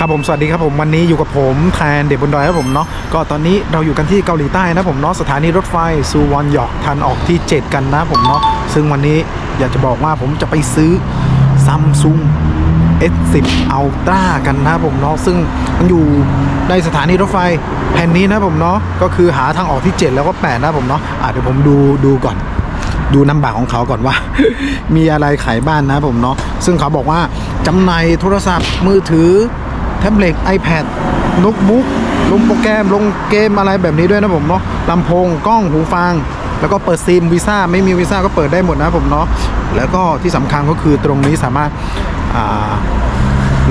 ครับผมสวัสดีครับผมวันนี้อยู่กับผมแทนเด็กบนดอยครับผมเนาะก็ตอนนี้เราอยู่กันที่เกาหลีใต้นะผมเนาะสถานีรถไฟซูวอนหยอกทันออกที่ 7 กันนะผมเนาะซึ่งวันนี้อยากจะบอกว่าผมจะไปซื้อซัมซุง S10 Ultra กันนะผมเนาะซึ่งมันอยู่ในสถานีรถไฟแผ่นนี้นะผมเนาะก็คือหาทางออกที่ 7 แล้วก็ 8 นะผมเนาะอะเดี๋ยวผมดูดูก่อน ดูน้ำบักของเขาก่อนว่า มีอะไรขายบ้านนะผมเนาะซึ่งเขาบอกว่าจำหน่ายโทรศัพท์มือถือ แท็บเล็ต iPad โน้ตบุ๊กลงโปรแกรมลงเกมอะไรแบบนี้ด้วยนะผมเนาะลำโพงกล้องหูฟัง แล้วก็เปิดซิมวีซ่าไม่มีวีซ่าก็เปิดได้หมดนะผมเนาะแล้วก็ที่สำคัญก็คือตรงนี้สามารถ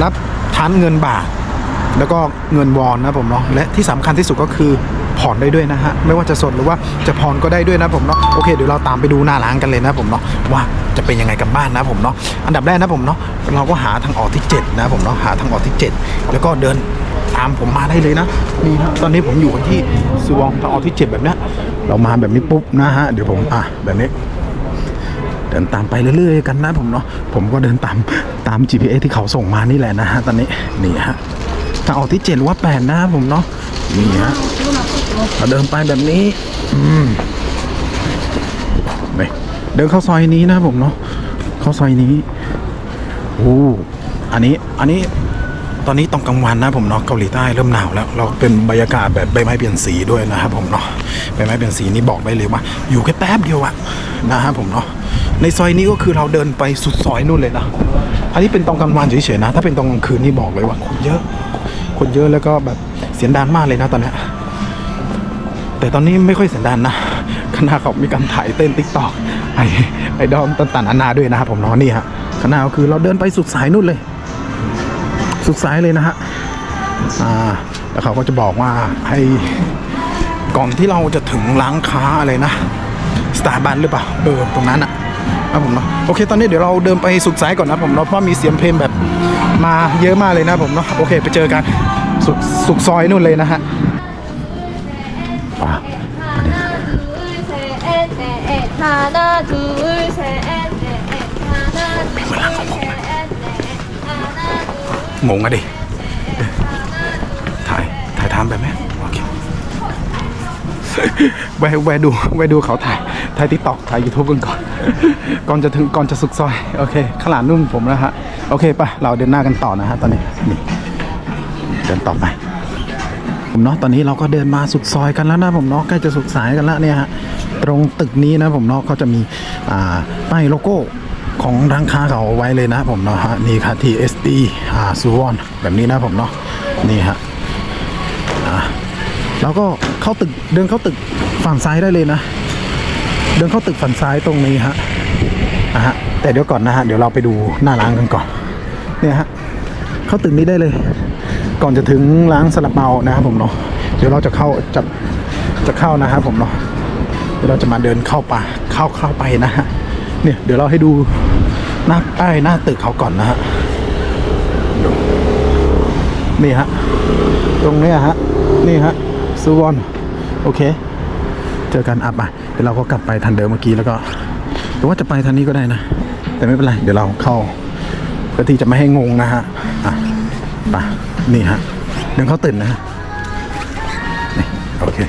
รับทันเงินบาท แล้วก็เงินวอนนะผมเนาะและที่สำคัญที่สุดก็คือ ผ่อนได้ด้วยนะฮะไม่ว่าจะสดหรือว่าจะผ่อนก็ได้ด้วยนะผมเนาะโอเคเดี๋ยวเราตามไปดูหน้าร้านกันเลยนะผมเนาะว่าจะเป็นยังไงกันบ้านนะผมเนาะอันดับแรกนะผมเนาะเราก็หาทางออกที่ 7 นะผมเนาะหาทางออกที่ 7 แล้วก็เดินตามผมมาได้เลยนะนี่ฮะตอนนี้ผมอยู่กันที่สวงทางออกที่ 7 แบบนี้เรามาแบบนี้ปุ๊บนะฮะเดี๋ยวผมอะแบบนี้เดินตามไปเรื่อยๆกันนะผมเนาะผมก็เดินตามตาม GPS ที่เขาส่งมานี่แหละนะฮะตอนนี้นี่ฮะทางออกที่7หรือว่า8นะผมเนาะนี่ฮะ เดินไปแบบนี้ อืมนี่เดินเข้าซอยนี้นะผมเนาะเข้าซอยนี้โอ้อันนี้อันนี้ตอนนี้ตอนกลางวันนะผมเนาะเกาหลีใต้เริ่มหนาวแล้ว เราเป็นบรรยากาศแบบใบไม้เปลี่ยนสีด้วยนะครับผมเนาะใบไม้เปลี่ยนสีนี่บอกได้เลยว่า อยู่แค่แป๊บเดียวอะนะครับผมเนาะในซอยนี้ก็คือเราเดินไปสุดซอยนู่นเลยนะอันนี้เป็นตอนกลางวันเฉยๆนะ ถ้าเป็นตอนกลางคืนนี่บอกเลยว่าคนเยอะ คนเยอะแล้วก็แบบเสียงดังมากเลยนะตอนเนี้ย แต่ตอนนี้ไม่ค่อยเสียงดังนะคณะเขามีการถ่ายเต้นติ๊กตอกไอไอดอมต่างๆนานาด้วยนะครับผมเนาะนี่ฮะคณะก็คือเราเดินไปสุดสายนู่นเลย สุดสายเลยนะฮะอ่าแล้วเขาก็จะบอกว่าให้ก่อนที่เราจะถึงร้านค้าอะไรนะสตาร์บัคหรือเปล่าเออตรงนั้นอะนะผมเนาะโอเค ตอนนี้เดี๋ยวเราเดินไปสุดสายก่อนนะผมเนาะเพราะมีเสียงเพลงแบบมาเยอะมากเลยนะผมเนาะโอเค ไปเจอกันสุดสุดซอยนู่นเลยนะฮะ 하나 둘 셋 넷 하나 둘 셋 넷 하나 둘 셋 넷 하나 둘 งงอะดิ ถ่าย ถ่ายทำแบบนี้โอเค แวะแวะดูแวะดูเขาถ่าย ถ่ายทิกตอกถ่ายยูทูบกันก่อน ก่อนจะถึง ก่อนจะสุกซอย โอเคข้างหลังนุ่มผมนะฮะ โอเคปะเราเดินหน้ากันต่อนะฮะตอนนี้ นี่ เดินต่อไป ผมเนาะ ตอนนี้เราก็เดินมาสุดซอยกันแล้วนะผมเนาะ ใกล้จะสุดสายกันแล้วเนี่ยฮะ ตรงตึกนี้นะผมเนาะเขาจะมีป้ายโลโก้ของร้านค้าเขาเอาไว้เลยนะผมเนาะฮะนี่ค่ะ TSD อ่าซูวอนแบบนี้นะผมเนาะนี่ฮะอ่าแล้วก็เข้าตึกเดินเข้าตึกฝั่งซ้ายได้เลยนะ เดินเข้าตึกฝั่งซ้ายตรงนี้ฮะอะฮะแต่เดี๋ยวก่อนนะฮะเดี๋ยวเราไปดูหน้าร้านกันก่อนเนี่ยฮะเข้าตึกนี้ได้เลย ก่อนจะถึงร้านสลับเปานะครับผมเนาะเดี๋ยวเราจะเข้าจะจะเข้านะครับผมเนาะ เดี๋ยวเราจะมาเดินเข้าป่าเข้าเข้าไปนะฮะเนี่ยเดี๋ยวเราให้ดูหน้าป้หน้าตึกเขาก่อนนะฮะนี่ฮะตรงเนี้ยฮะนี่ฮะซูวอนโอเค เจอกันอัพอะเดี๋ยวเราก็กลับไปทันเดิมเมื่อกี้แล้วก็หรือว่าจะไปทางนี้ก็ได้นะ แต่ไม่เป็นไร เดี๋ยวเราเข้าเพื่อที่จะไม่ให้งงนะฮะอะไปนี่ฮะเดินเขาตื่นนะฮะนี่โอเค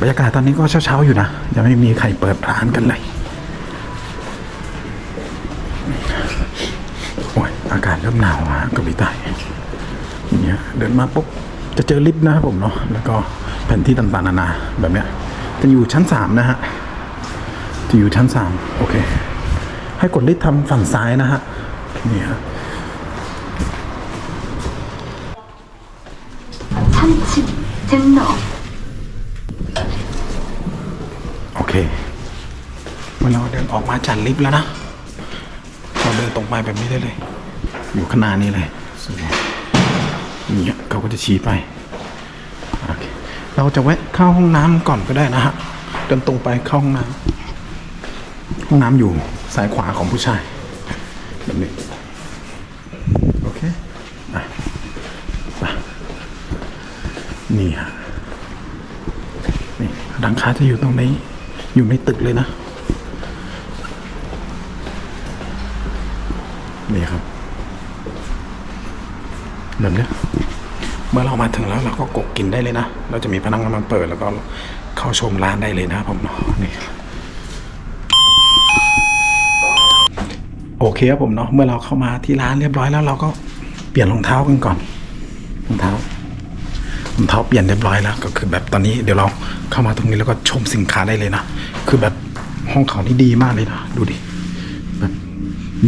บรรยากาศตอนนี้ก็เช้าๆอยู่นะ ยังไม่มีใครเปิดร้านกันเลย โอ้ยอากาศเริ่มหนาวอะกระบี่ใต้เนี่ยเดินมาปุ๊บจะเจอลิฟต์นะครับผมเนาะแล้วก็แผนที่ต่างๆนานาแบบเนี้ยจะอยู่ชั้นสามนะฮะจะอยู่ชั้นสามโอเค ให้กดลิฟต์ทำฝั่งซ้ายนะฮะนี่ฮะชั้นสิบชั้นสอง อเราเดินออกมาจากลิฟต์แล้วนะเราเดินตรงไปแบบนี้ได้เลย อยู่ข้างหน้านี้เลยสวยอย่างเงี้ยเขาก็จะชี้ไปโอเคเราจะแวะเข้าห้องน้ำก่อนก็ได้นะฮะ เดินตรงไปเข้าห้องน้ำห้องน้ำอยู่ซ้ายขวาของผู้ชายแบบนี้โอเคไปไปนี่ฮะนี่ร้านค้าจะอยู่ตรงนี้ อยู่ในตึกเลยนะ แบบเนี้เมื่อเรามาถึงแล้วเราก็กดกินได้เลยนะ เราจะมีพนักงานมาเปิดแล้วก็เข้าชมร้านได้เลยนะผมเนาะนี่โอเคครับผมเนาะเมื่อเราเข้ามาที่ร้านเรียบร้อยแล้วเราก็เปลี่ยนรองเท้ากันก่อนรองเท้ารองเท้าเปลี่ยนเรียบร้อยแล้ว ก็คือแบบตอนนี้เดี๋ยวเราเข้ามาตรงนี้แล้วก็ชมสินค้าได้เลยนะคือแบบห้องเขานี่ดีมากเลยนะดูดิ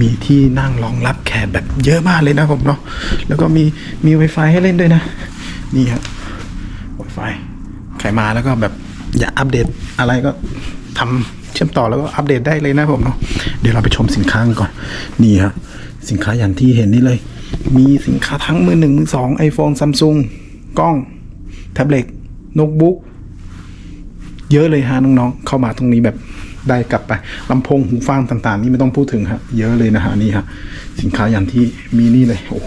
มีที่นั่งรองรับแขกแบบเยอะมากเลยนะผมเนาะแล้วก็มีมี Wi-Fi ให้เล่นด้วยนะ นี่ครับ Wi-Fi ใครมาแล้วก็แบบอยากอัปเดตอะไรก็ทำเชื่อมต่อแล้วก็อัปเดตได้เลยนะผมเนาะเดี๋ยวเราไปชมสินค้ากันก่อน นี่ครับสินค้าอย่างที่เห็นนี่เลย มีสินค้าทั้งมือหนึ่งมือสองไอโฟนซัมซุงกล้อง แท็บเล็ตโน้ตบุ๊กเยอะเลยฮะน้องๆเข้ามาตรงนี้แบบ ได้กลับไปลำโพงหูฟังต่าง ๆ นี่ไม่ต้องพูดถึงฮะเยอะเลยนะฮะนี่ฮะสินค้าอย่างที่มีนี่เลยโอ้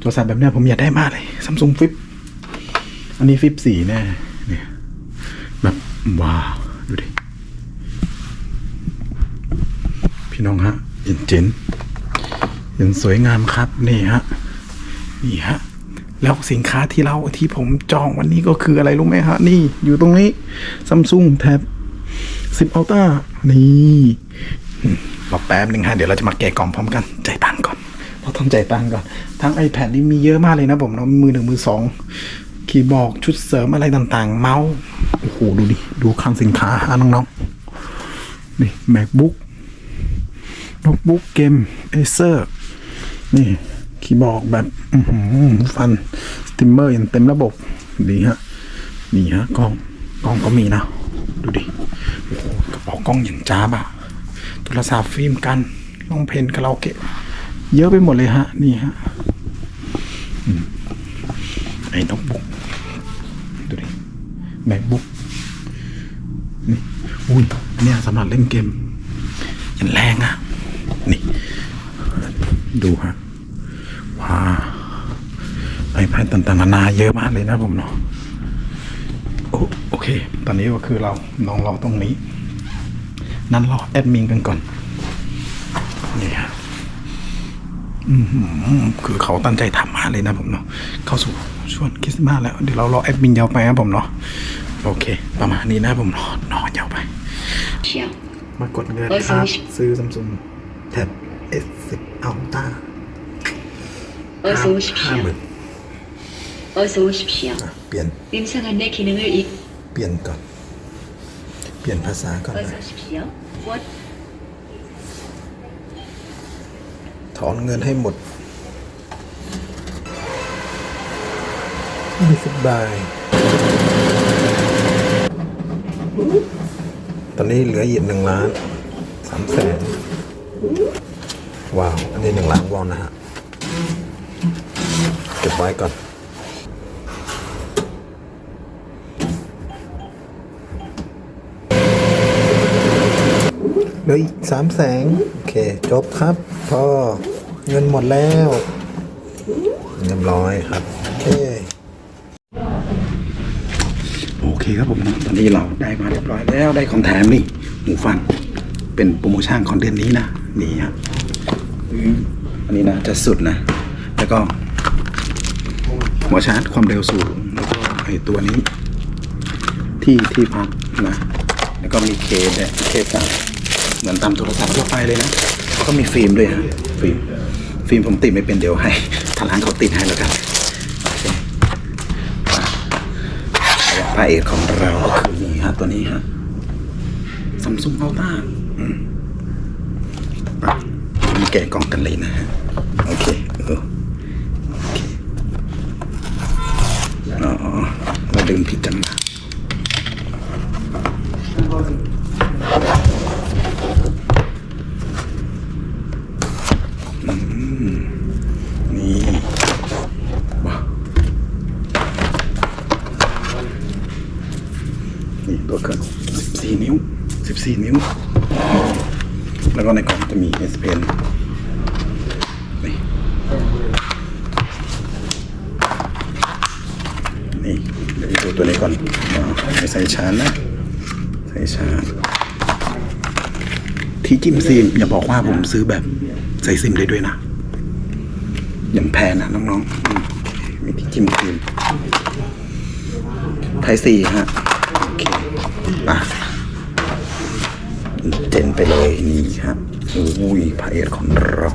โทรศัพท์แบบนี้ผมอยากได้มากเลยซัมซุงฟิปอันนี้ฟิปสี่แน่เนี่ยแบบว้าวดูดิพี่น้องฮะเย็นเจนเย็นสวยงามครับนี่ฮะนี่ฮะแล้วสินค้าที่เราที่ผมจองวันนี้ก็คืออะไรรู้ไหมฮะ นี่อยู่ตรงนี้ซัมซุงแท็บ 10 Ultra นี่อืมรอแป๊บหนึ่งฮะเดี๋ยวเราจะมาแกะกล่องพร้อมกันจ่ายตังค์ก่อนเราต้องจ่ายตังค์ก่อน ทั้ง iPad นี่มีเยอะมากเลยนะผมเนาะมือหนึ่งมือสองคีย์บอร์ดชุดเสริมอะไรต่างๆ เมาส์โอ้โหดูดิ ดูคลังสินค้าฮะน้องๆ นี่ MacBook โน้ตบุ๊กเกม Acer นี่ คีย์บอร์ดแบบอื้อหือฟัน สติมเมอร์อย่างเต็มระบบ ดีฮะ นี่ฮะกล้องกล้องก็มีนะ ดูดิ โอ้โหกระเป๋ากล้องอย่างจ้าบอะโทรศัพท์ฟิล์มกันล้องเพนคาราโอเกะเยอะไปหมดเลยฮะ นี่ฮะอไอ้น้ตบุ๊กดูดิ MacBook นี่อุ้ยอันเนี่ยสำหรับเล่นเกมยันแรงอะนี่ ดูฮะว้าไอแพดต่างๆนานาเยอะมากเลยนะผมเนาะโอโอเค ตอนนี้ก็คือเราลองรอตรงนี้ นั้นรอแอดมินกันก่อนนี่ฮะคือเขาตั้งใจทำมาเลยนะผมเนาะเข้าสู่ช่วงคริสต์มาสแล้วเดี๋ยวเรารอแอดมินยาวไปครับผมเนาะโอเค ประมาณนี้นะผมเนาะนอนยาวไป มากดเงินครับซื้อซัมซุงแท็บ S10 Ultra ห้าหมื่นเปลี่ยนเปลี่ยนก่อน เปลี่ยนภาษาก่อนเลย ถอนเงินให้หมดไม่สบาย ตอนนี้เหลือหยิกหนึ่งล้านสามแสนว้าว อันนี้หนึ่งล้านวอนนะฮะ เก็บไว้ก่อน เหลืออีกสามแสง โอเค จบครับ พอเงินหมดแล้ว เรียบร้อยครับ โอเค โอเคครับผมตอนนี้เราได้มาเรียบร้อยแล้วได้ของแถมนี่ หมูฟัน เป็นโปรโมชั่นของเดือนนี้นะ นี่ครับอันนี้นะจะสุดนะ แล้วก็หัวชาร์จความเร็วสูง แล้วก็ไอตัวนี้ ที่ที่พักนะ แล้วก็มีเคสเนี่ยเคสอะ เหมือนตามโทรศัพท์ทั่วไปเลยนะแล้วก็มีฟิล์มด้วยฮะฟิล์มฟิล์มผมติดไม่เป็นเดี๋ยวให้ทางร้านเขาติดให้แล้วกันโอเคพระเอกของเราก็คือนี่ฮะตัวนี้ฮะซัมซุงอัลต้ามีแกะกล่องกันเลยนะฮะโอเคเออโอเคอ๋อเราดึงผิดจังหวะ นี่ว้าวนี่ตัวเครื่อง14 นิ้ว 14 นิ้ว แล้วก็ในกล่องจะมี S Pen นี่นี่เดี๋ยวไปดูตัวนี้ก่อนไม่ใส่ชาร์จนะ ใส่ชาร์จที่จิ้มซิมอย่าบอกว่าผมซื้อแบบใส่ซิมได้ด้วยนะ อย่างแพงนะน้องๆมีที่จิ้มครีมไทยสี่ฮะ เจนไปเลยนี่ครับอุ้ยพระเอกของเรา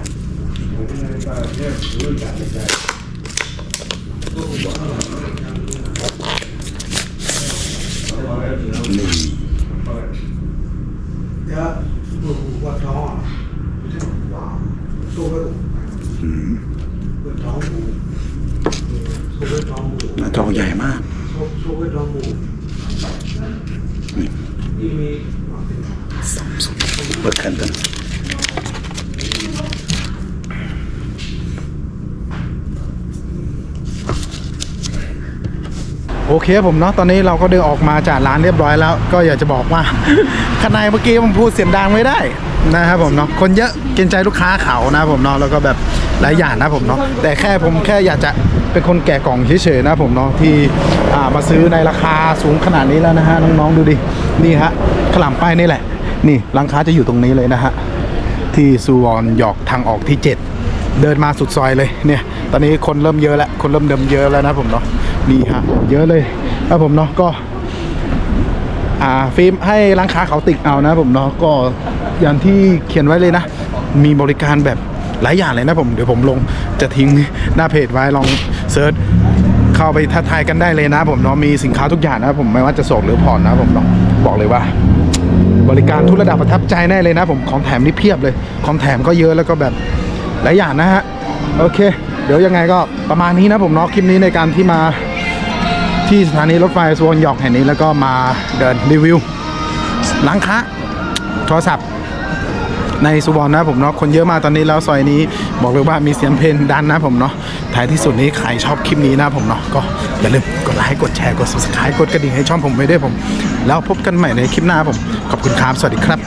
นี่หน้าจอใหญ่มากซัม ปิดแคนกันโอเคผมเนาะตอนนี้เราก็เดินออกมาจากร้านเรียบร้อยแล้ว ก็อยากจะบอกว่าข้างในเมื่อกี้ผมพูดเสียงดังไม่ได้นะครับผมเนาะคนเยอะเกรงใจลูกค้าเขานะผมเนาะแล้วก็แบบหลายอย่างนะผมเนาะแต่แค่ผมแค่อยากจะเป็นคนแกะกล่องเฉยๆนะผมเนาะที่มาซื้อในราคาสูงขนาดนี้แล้วนะฮะน้องๆดูดินี่ฮะขลามป้ายนี่แหละ นี่ร้านค้าจะอยู่ตรงนี้เลยนะฮะ ที่ซูวอนหยอกทางออกที่ 7 เดินมาสุดซอยเลยเนี่ย ตอนนี้คนเริ่มเยอะแล้วคนเริ่มเดิมเยอะแล้วนะผมเนาะนี่ฮะเยอะเลยครับผมเนาะก็อ่าฟิล์มให้ร้านค้าเขาติดเอานะผมเนาะก็อย่างที่เขียนไว้เลยนะ มีบริการแบบหลายอย่างเลยนะผมเดี๋ยวผมลงจะทิ้งหน้าเพจไว้ลองเซิร์ชเข้าไปทักทายกันได้เลยนะผมเนาะมีสินค้าทุกอย่างนะผมไม่ว่าจะส่งหรือผ่อนนะผมเนาะบอกเลยว่า บริการทุกระดับประทับใจแน่เลยนะผมของแถมนี่เพียบเลย ของแถมก็เยอะแล้วก็แบบหลายอย่างนะฮะโอเค เดี๋ยวยังไงก็ประมาณนี้นะผมเนาะคลิปนี้ในการที่มาที่สถานีรถไฟสวนหยอกแห่งนี้แล้วก็มาเดินรีวิวร้านค้าโทรศัพท์ในสุวรรณนะผมเนาะคนเยอะมากตอนนี้แล้วซอยนี้บอกเลยว่ามีเสียงเพลงดันนะผมเนาะท้ายที่สุดนี้ใครชอบคลิปนี้นะผมเนาะก็อย่าลืมกดไลค์กดแชร์กด subscribe กดกระดิ่งให้ช่องผมไว้ด้วยผม แล้วพบกันใหม่ในคลิปหน้าผม ขอบคุณครับ สวัสดีครับ